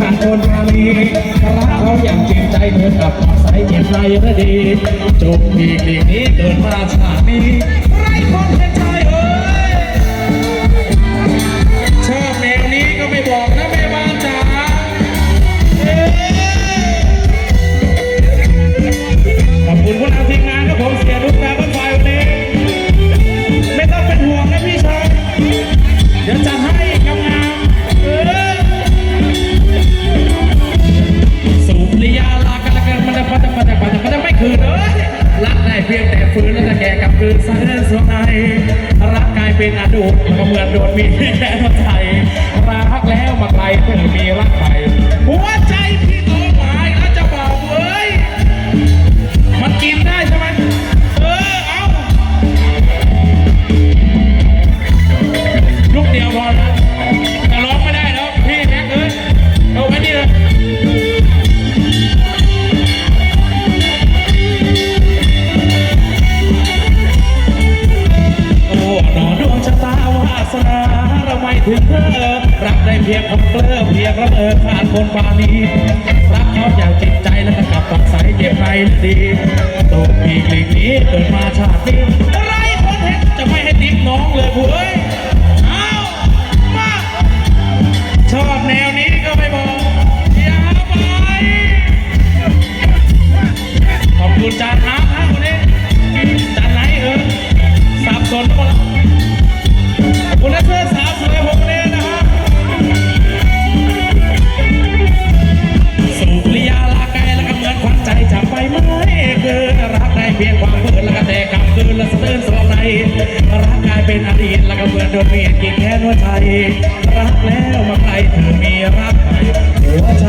รักเขาอย่างจริงใจเธอกับมาใส่เจ็บในระดีจบอีกลีกนี้เกิดมาชาตินี้ไรคนเห็นใจ เพียงแต่ฟื้นแล้วจะแก่กับคืนสายเดินสวงในรักกลายเป็นอดุแล้วก็เหมือนโดนมีแค่หัวใจรักแล้วมาไกลเพื่อมีรักให สนาเราไม่ถึงเธอรักได้เพียงคนเกลือเพียงระเบิดขาดคนปานีรักเขาอย่างจิตใจแล้วก็กลับปักใสเก็บใจดีตกปีกหลีกนี้เกิดมาชาตินี้ไรคนเห็นจะไม่ให้ติ๊กน้องเลยผู้เอ้ย พียงความเพื่อนแล้วก็แต่กลับคืนแล้วสะเตือนสวงในรักกลายเป็นอดีตแล้วก็เหมือนโดนเมียกินแค้นหัวใจ รักแล้วมาไกลเธอมีรักหัวใจ